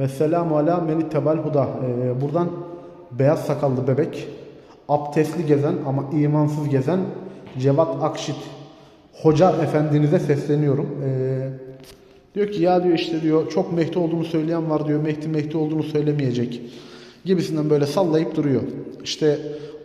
Ve selamu ala meni tebel huda. Ee, buradan beyaz sakallı bebek, abdestli gezen ama imansız gezen Cevat Akşit hoca efendinize sesleniyorum. Ee, diyor ki ya diyor işte diyor çok Mehdi olduğunu söyleyen var diyor. Mehdi Mehdi olduğunu söylemeyecek. Gibisinden böyle sallayıp duruyor. İşte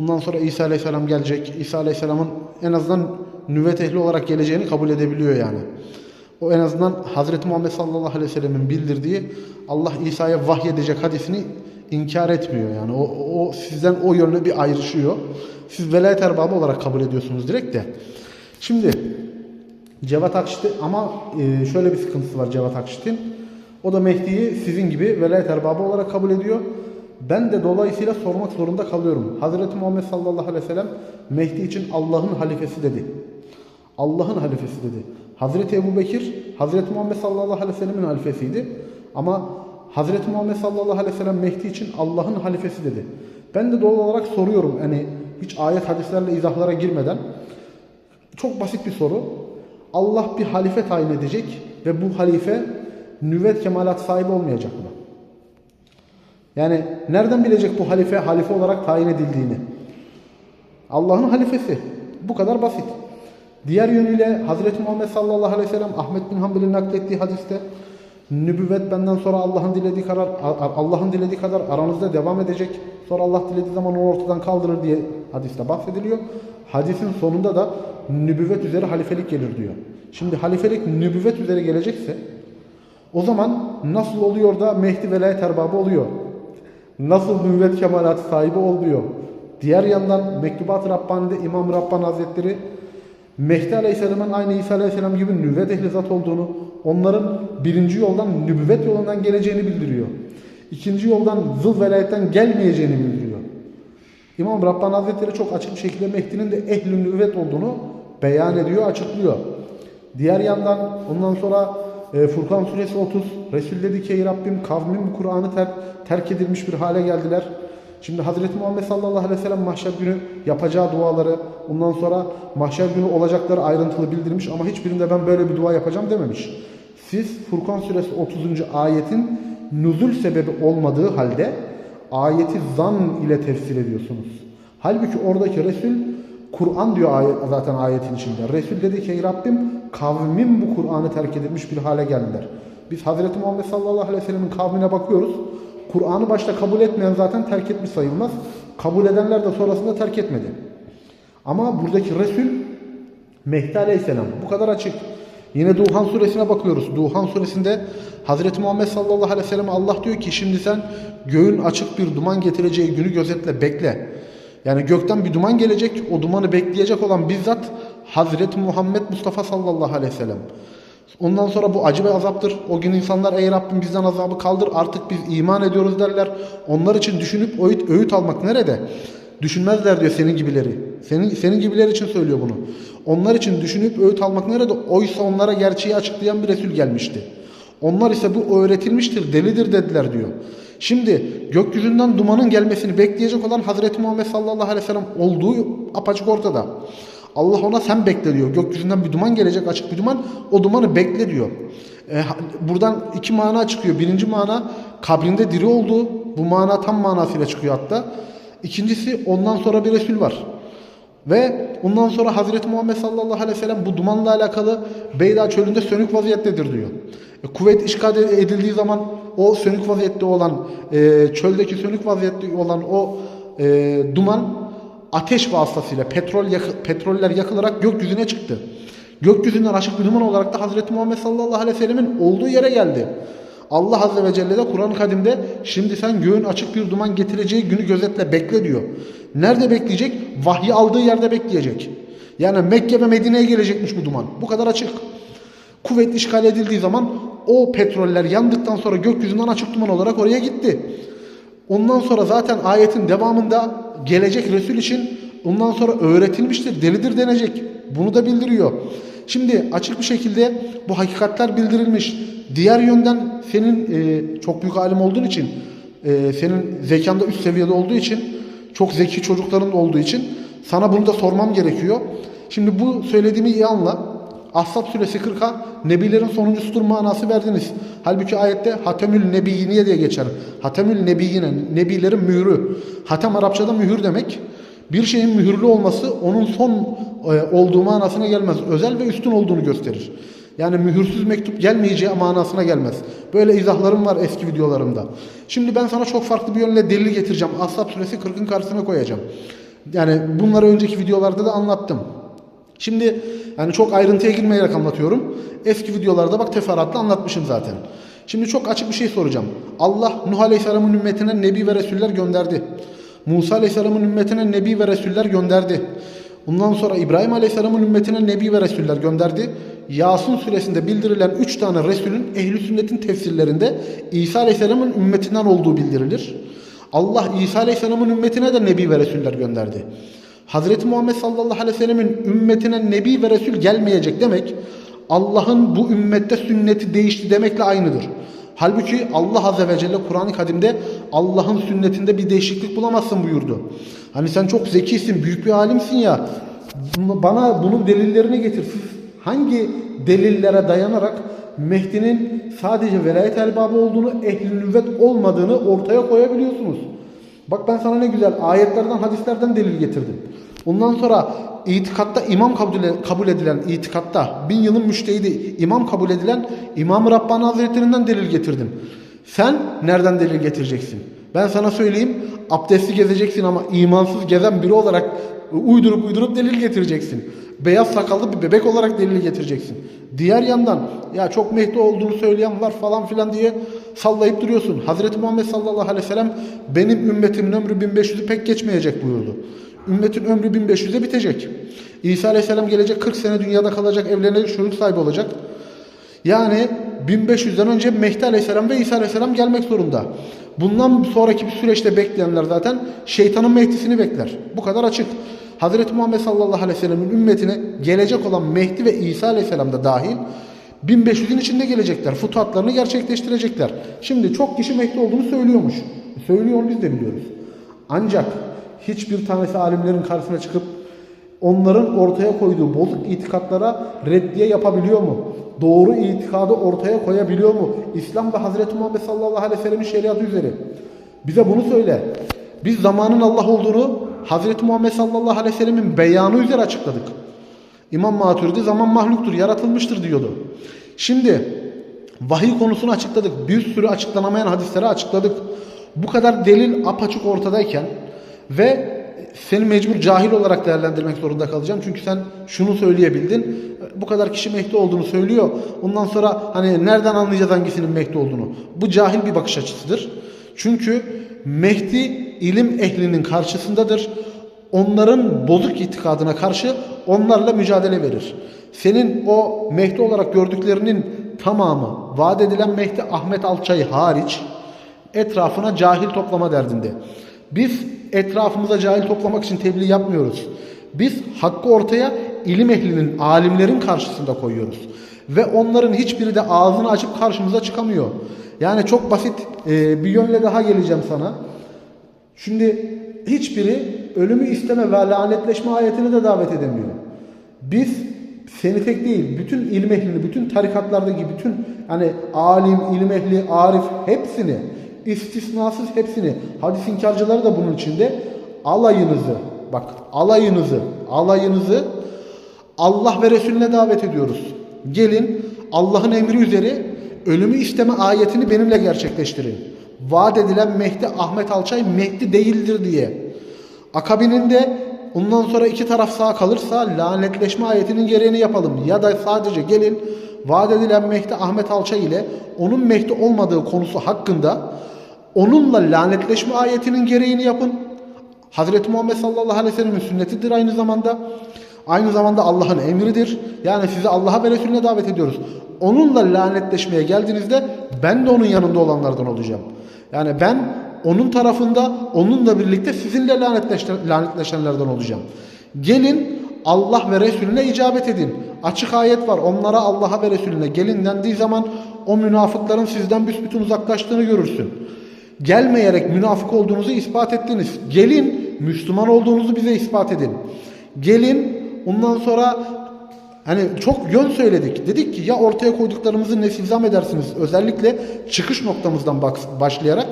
ondan sonra İsa Aleyhisselam gelecek. İsa Aleyhisselam'ın en azından nüvvet ehli olarak geleceğini kabul edebiliyor yani. O en azından Hazreti Muhammed sallallahu aleyhi ve sellemin bildirdiği Allah İsa'ya vahyedecek hadisini inkar etmiyor yani. O, o sizden o yönde bir ayrışıyor. Siz velayet erbabı olarak kabul ediyorsunuz direkt de. Şimdi Cevat Akşit'i ama e, şöyle bir sıkıntısı var Cevat Akşit'in. O da Mehdi'yi sizin gibi velayet erbabı olarak kabul ediyor. Ben de dolayısıyla sormak zorunda kalıyorum. Hazreti Muhammed sallallahu aleyhi ve sellem Mehdi için Allah'ın halifesi dedi. Allah'ın halifesi dedi. Hazreti Ebu Bekir, Hazreti Muhammed sallallahu aleyhi ve sellemin halifesiydi. Ama Hazreti Muhammed sallallahu aleyhi ve sellem Mehdi için Allah'ın halifesi dedi. Ben de doğal olarak soruyorum. Hani hiç ayet hadislerle izahlara girmeden. Çok basit bir soru. Allah bir halife tayin edecek ve bu halife nüvvet kemalat sahibi olmayacak mı? Yani nereden bilecek bu halife halife olarak tayin edildiğini? Allah'ın halifesi. Bu kadar basit. Diğer yönüyle Hazreti Muhammed sallallahu aleyhi ve sellem Ahmet bin Hanbel'in naklettiği hadiste nübüvvet benden sonra Allah'ın dilediği kadar Allah'ın dilediği kadar aranızda devam edecek. Sonra Allah dilediği zaman onu ortadan kaldırır diye hadiste bahsediliyor. Hadisin sonunda da nübüvvet üzere halifelik gelir diyor. Şimdi halifelik nübüvvet üzere gelecekse o zaman nasıl oluyor da Mehdi velayet erbabı oluyor? Nasıl nübüvvet kemalatı sahibi oluyor? Diğer yandan Mektubat-ı Rabbani'de İmam Rabbani Hazretleri Mehdi Aleyhisselam'ın aynı İsa Aleyhisselam gibi nübüvvet ehli zat olduğunu, onların birinci yoldan nübüvvet yolundan geleceğini bildiriyor. İkinci yoldan zıl velayetten gelmeyeceğini bildiriyor. İmam Rabbani Hazretleri çok açık bir şekilde Mehdi'nin de ehli nübüvvet olduğunu beyan ediyor, açıklıyor. Diğer yandan ondan sonra e, Furkan suresi 30 Resul dedi ki ey Rabbim kavmim Kur'an'ı ter, terk edilmiş bir hale geldiler. Şimdi Hazreti Muhammed sallallahu aleyhi ve sellem mahşer günü yapacağı duaları, ondan sonra mahşer günü olacakları ayrıntılı bildirmiş ama hiçbirinde ben böyle bir dua yapacağım dememiş. Siz Furkan suresi 30. ayetin nüzul sebebi olmadığı halde ayeti zan ile tefsir ediyorsunuz. Halbuki oradaki Resul Kur'an diyor ayet, zaten ayetin içinde. Resul dedi ki ey Rabbim kavmim bu Kur'an'ı terk edilmiş bir hale geldiler. Biz Hazreti Muhammed sallallahu aleyhi ve sellemin kavmine bakıyoruz. Kur'an'ı başta kabul etmeyen zaten terk etmiş sayılmaz. Kabul edenler de sonrasında terk etmedi. Ama buradaki Resul Mehdi Aleyhisselam bu kadar açık. Yine Duhan suresine bakıyoruz. Duhan suresinde Hazreti Muhammed sallallahu aleyhi ve sellem Allah diyor ki şimdi sen göğün açık bir duman getireceği günü gözetle bekle. Yani gökten bir duman gelecek. O dumanı bekleyecek olan bizzat Hazreti Muhammed Mustafa sallallahu aleyhi ve sellem. Ondan sonra bu acı bir azaptır. O gün insanlar ey Rabbim bizden azabı kaldır artık biz iman ediyoruz derler. Onlar için düşünüp öğüt, öğüt almak nerede? Düşünmezler diyor senin gibileri. Senin, senin gibiler için söylüyor bunu. Onlar için düşünüp öğüt almak nerede? Oysa onlara gerçeği açıklayan bir Resul gelmişti. Onlar ise bu öğretilmiştir, delidir dediler diyor. Şimdi gökyüzünden dumanın gelmesini bekleyecek olan Hazreti Muhammed sallallahu aleyhi ve sellem olduğu apaçık ortada. Allah ona sen bekle diyor. Gökyüzünden bir duman gelecek açık bir duman. O dumanı bekle diyor. Ee, buradan iki mana çıkıyor. Birinci mana kabrinde diri olduğu. Bu mana tam manasıyla çıkıyor hatta. İkincisi ondan sonra bir Resul var. Ve ondan sonra Hazreti Muhammed sallallahu aleyhi ve sellem bu dumanla alakalı Beyda çölünde sönük vaziyettedir diyor. E, kuvvet işgal edildiği zaman o sönük vaziyette olan e, çöldeki sönük vaziyette olan o e, duman ateş vasıtasıyla petrol yakı, petroller yakılarak gökyüzüne çıktı. Gökyüzünden açık bir duman olarak da Hazreti Muhammed sallallahu aleyhi ve sellemin olduğu yere geldi. Allah Azze ve Celle de Kur'an-ı Kadim'de şimdi sen göğün açık bir duman getireceği günü gözetle bekle diyor. Nerede bekleyecek? Vahyi aldığı yerde bekleyecek. Yani Mekke ve Medine'ye gelecekmiş bu duman. Bu kadar açık. Kuvvet işgal edildiği zaman o petroller yandıktan sonra gökyüzünden açık duman olarak oraya gitti. Ondan sonra zaten ayetin devamında gelecek Resul için ondan sonra öğretilmiştir, delidir denecek. Bunu da bildiriyor. Şimdi açık bir şekilde bu hakikatler bildirilmiş. Diğer yönden senin e, çok büyük alim olduğun için, e, senin zekanda üst seviyede olduğu için, çok zeki çocukların olduğu için sana bunu da sormam gerekiyor. Şimdi bu söylediğimi iyi anla. Ahzab suresi 40'a nebilerin sonuncusudur manası verdiniz. Halbuki ayette Hatemül Nebiyiniye diye geçer. Hatemül Nebiyine, nebilerin mührü. Hatem Arapçada mühür demek. Bir şeyin mühürlü olması onun son e, olduğu manasına gelmez. Özel ve üstün olduğunu gösterir. Yani mühürsüz mektup gelmeyeceği manasına gelmez. Böyle izahlarım var eski videolarımda. Şimdi ben sana çok farklı bir yönle delil getireceğim. Ashab suresi 40'ın karşısına koyacağım. Yani bunları önceki videolarda da anlattım. Şimdi yani çok ayrıntıya girmeyerek anlatıyorum. Eski videolarda bak teferruatlı anlatmışım zaten. Şimdi çok açık bir şey soracağım. Allah Nuh Aleyhisselam'ın ümmetine nebi ve resuller gönderdi. Musa Aleyhisselam'ın ümmetine nebi ve resuller gönderdi. Bundan sonra İbrahim Aleyhisselam'ın ümmetine nebi ve resuller gönderdi. Yasin suresinde bildirilen üç tane Resulün ehli sünnetin tefsirlerinde İsa Aleyhisselam'ın ümmetinden olduğu bildirilir. Allah İsa Aleyhisselam'ın ümmetine de nebi ve resuller gönderdi. Hazreti Muhammed sallallahu aleyhi ve sellemin ümmetine nebi ve resul gelmeyecek demek Allah'ın bu ümmette sünneti değişti demekle aynıdır. Halbuki Allah azze ve celle Kur'an-ı Kadim'de Allah'ın sünnetinde bir değişiklik bulamazsın buyurdu. Hani sen çok zekisin, büyük bir alimsin ya. Bana bunun delillerini getir. Hangi delillere dayanarak Mehdi'nin sadece velayet erbabı olduğunu, ehli nüvvet olmadığını ortaya koyabiliyorsunuz? Bak ben sana ne güzel ayetlerden, hadislerden delil getirdim. Ondan sonra itikatta imam kabul edilen itikatta bin yılın müştehidi imam kabul edilen İmam-ı Rabbani Hazretlerinden delil getirdim. Sen nereden delil getireceksin? Ben sana söyleyeyim abdestli gezeceksin ama imansız gezen biri olarak uydurup uydurup delil getireceksin. Beyaz sakallı bir bebek olarak delil getireceksin. Diğer yandan ya çok Mehdi olduğunu söyleyen var falan filan diye sallayıp duruyorsun. Hazreti Muhammed sallallahu aleyhi ve sellem benim ümmetimin ömrü 1500'ü pek geçmeyecek buyurdu. Ümmetin ömrü 1500'de bitecek. İsa aleyhisselam gelecek 40 sene dünyada kalacak, evlenecek, çocuk sahibi olacak. Yani 1500'den önce Mehdi aleyhisselam ve İsa aleyhisselam gelmek zorunda. Bundan sonraki bir süreçte bekleyenler zaten şeytanın Mehdi'sini bekler. Bu kadar açık. Hazreti Muhammed sallallahu aleyhi ve sellemin ümmetine gelecek olan Mehdi ve İsa aleyhisselam da dahil 1500'ün içinde gelecekler. Futuhatlarını gerçekleştirecekler. Şimdi çok kişi Mehdi olduğunu söylüyormuş. Söylüyor biz de biliyoruz. Ancak hiçbir tanesi alimlerin karşısına çıkıp onların ortaya koyduğu bozuk itikatlara reddiye yapabiliyor mu? Doğru itikadı ortaya koyabiliyor mu? İslam ve Hazreti Muhammed sallallahu aleyhi ve sellemin şeriatı üzeri. Bize bunu söyle. Biz zamanın Allah olduğunu Hazreti Muhammed sallallahu aleyhi ve sellemin beyanı üzere açıkladık. İmam Maturidi zaman mahluktur, yaratılmıştır diyordu. Şimdi vahiy konusunu açıkladık. Bir sürü açıklanamayan hadisleri açıkladık. Bu kadar delil apaçık ortadayken ve seni mecbur cahil olarak değerlendirmek zorunda kalacağım. Çünkü sen şunu söyleyebildin. Bu kadar kişi Mehdi olduğunu söylüyor. Ondan sonra hani nereden anlayacağız hangisinin Mehdi olduğunu? Bu cahil bir bakış açısıdır. Çünkü Mehdi ilim ehlinin karşısındadır. Onların bozuk itikadına karşı onlarla mücadele verir. Senin o Mehdi olarak gördüklerinin tamamı vaat edilen Mehdi Ahmet Alçay hariç etrafına cahil toplama derdinde. Biz etrafımıza cahil toplamak için tebliğ yapmıyoruz. Biz hakkı ortaya ilim ehlinin, alimlerin karşısında koyuyoruz. Ve onların hiçbiri de ağzını açıp karşımıza çıkamıyor. Yani çok basit e, bir yönle daha geleceğim sana. Şimdi hiçbiri ölümü isteme ve lanetleşme ayetini de davet edemiyor. Biz seni tek değil, bütün ilim ehlini, bütün tarikatlardaki bütün hani alim, ilim ehli, arif hepsini istisnasız hepsini hadis inkarcıları da bunun içinde alayınızı bak alayınızı alayınızı Allah ve Resulüne davet ediyoruz. Gelin Allah'ın emri üzeri ölümü isteme ayetini benimle gerçekleştirin. Vaat edilen Mehdi Ahmet Alçay Mehdi değildir diye. Akabininde ondan sonra iki taraf sağ kalırsa lanetleşme ayetinin gereğini yapalım. Ya da sadece gelin vaat edilen Mehdi Ahmet Alçay ile onun Mehdi olmadığı konusu hakkında onunla lanetleşme ayetinin gereğini yapın. Hazreti Muhammed sallallahu aleyhi ve sellem'in sünnetidir aynı zamanda. Aynı zamanda Allah'ın emridir. Yani sizi Allah'a ve Resulüne davet ediyoruz. Onunla lanetleşmeye geldiğinizde ben de onun yanında olanlardan olacağım. Yani ben onun tarafında onunla birlikte sizinle lanetleşenlerden olacağım. Gelin Allah ve Resulüne icabet edin. Açık ayet var. Onlara Allah'a ve Resulüne gelin dendiği zaman o münafıkların sizden büsbütün uzaklaştığını görürsün. Gelmeyerek münafık olduğunuzu ispat ettiniz. Gelin Müslüman olduğunuzu bize ispat edin. Gelin ondan sonra Hani çok yön söyledik. Dedik ki ya ortaya koyduklarımızı nefizam edersiniz. Özellikle çıkış noktamızdan başlayarak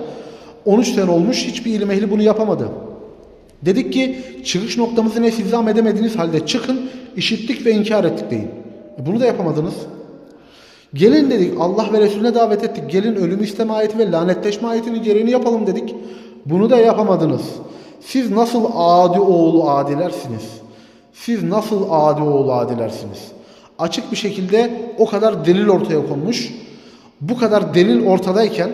13 sene olmuş hiçbir ilim ehli bunu yapamadı. Dedik ki çıkış noktamızı nefizam edemediğiniz halde çıkın işittik ve inkar ettik deyin. E bunu da yapamadınız. Gelin dedik Allah ve Resulüne davet ettik. Gelin ölüm isteme ayeti ve lanetleşme ayetinin gereğini yapalım dedik. Bunu da yapamadınız. Siz nasıl adi oğlu adilersiniz? Siz nasıl adi oğlu adilersiniz? Açık bir şekilde o kadar delil ortaya konmuş. Bu kadar delil ortadayken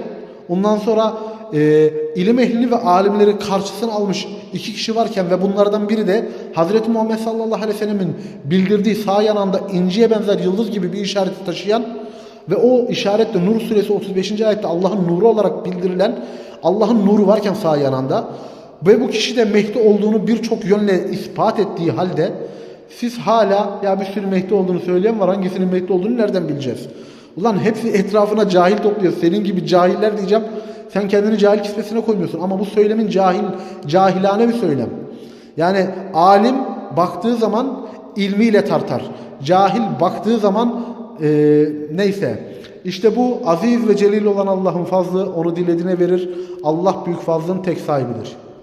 ondan sonra e, ilim ehlini ve alimleri karşısına almış iki kişi varken ve bunlardan biri de Hazreti Muhammed sallallahu aleyhi ve sellemin bildirdiği sağ yanında inciye benzer yıldız gibi bir işareti taşıyan ve o işaretle Nur suresi 35. ayette Allah'ın nuru olarak bildirilen Allah'ın nuru varken sağ yanında ve bu kişi de Mehdi olduğunu birçok yönle ispat ettiği halde siz hala ya bir sürü Mehdi olduğunu söyleyen var hangisinin Mehdi olduğunu nereden bileceğiz? Ulan hepsi etrafına cahil topluyor. Senin gibi cahiller diyeceğim. Sen kendini cahil kisvesine koymuyorsun. Ama bu söylemin cahil, cahilane bir söylem. Yani alim baktığı zaman ilmiyle tartar. Cahil baktığı zaman e, neyse. İşte bu aziz ve celil olan Allah'ın fazlı onu dilediğine verir. Allah büyük fazlın tek sahibidir.